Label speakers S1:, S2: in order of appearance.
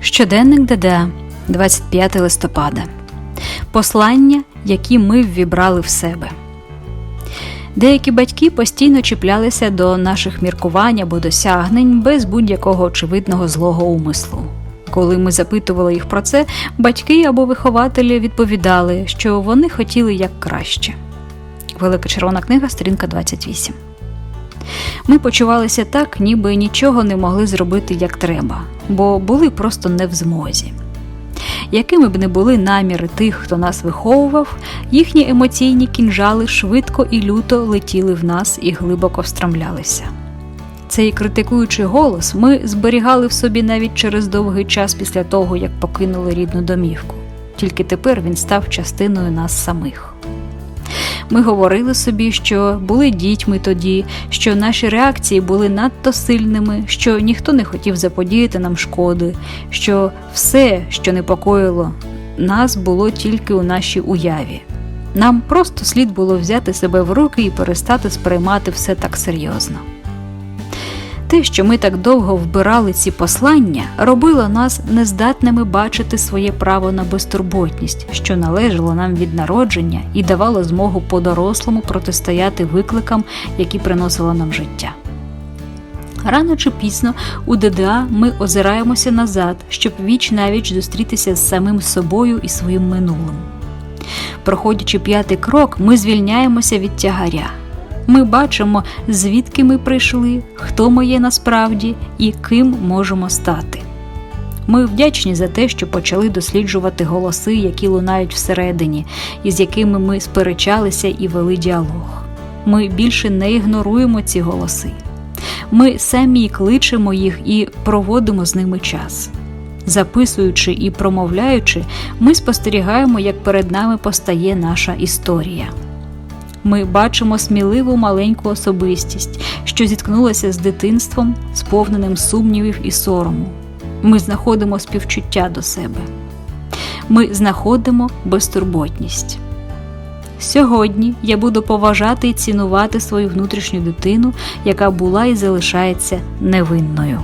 S1: Щоденник ДДА, 25 листопада. Послання, які ми ввібрали в себе. Деякі батьки постійно чіплялися до наших міркувань або досягнень без будь-якого очевидного злого умислу. Коли ми запитували їх про це, батьки або вихователі відповідали, що вони хотіли як краще. Велика червона книга, сторінка 28. Ми почувалися так, ніби нічого не могли зробити як треба, бо були просто не в змозі. Якими б не були наміри тих, хто нас виховував, їхні емоційні кінжали швидко і люто летіли в нас і глибоко встромлялися. Цей критикуючий голос ми зберігали в собі навіть через довгий час після того, як покинули рідну домівку. Тільки тепер він став частиною нас самих. Ми говорили собі, що були дітьми тоді, що наші реакції були надто сильними, що ніхто не хотів заподіяти нам шкоди, що все, що непокоїло нас, було тільки у нашій уяві. Нам просто слід було взяти себе в руки і перестати сприймати все так серйозно. Те, що ми так довго вбирали ці послання, робило нас нездатними бачити своє право на безтурботність, що належало нам від народження і давало змогу по-дорослому протистояти викликам, які приносило нам життя. Рано чи пізно у ДДА ми озираємося назад, щоб віч навіч зустрітися з самим собою і своїм минулим. Проходячи п'ятий крок, ми звільняємося від тягаря. Ми бачимо, звідки ми прийшли, хто ми є насправді і ким можемо стати. Ми вдячні за те, що почали досліджувати голоси, які лунають всередині, і з якими ми сперечалися і вели діалог. Ми більше не ігноруємо ці голоси. Ми самі кличемо їх і проводимо з ними час. Записуючи і промовляючи, ми спостерігаємо, як перед нами постає наша історія. Ми бачимо сміливу маленьку особистість, що зіткнулася з дитинством, сповненим сумнівів і сорому. Ми знаходимо співчуття до себе. Ми знаходимо безтурботність. Сьогодні я буду поважати і цінувати свою внутрішню дитину, яка була і залишається невинною.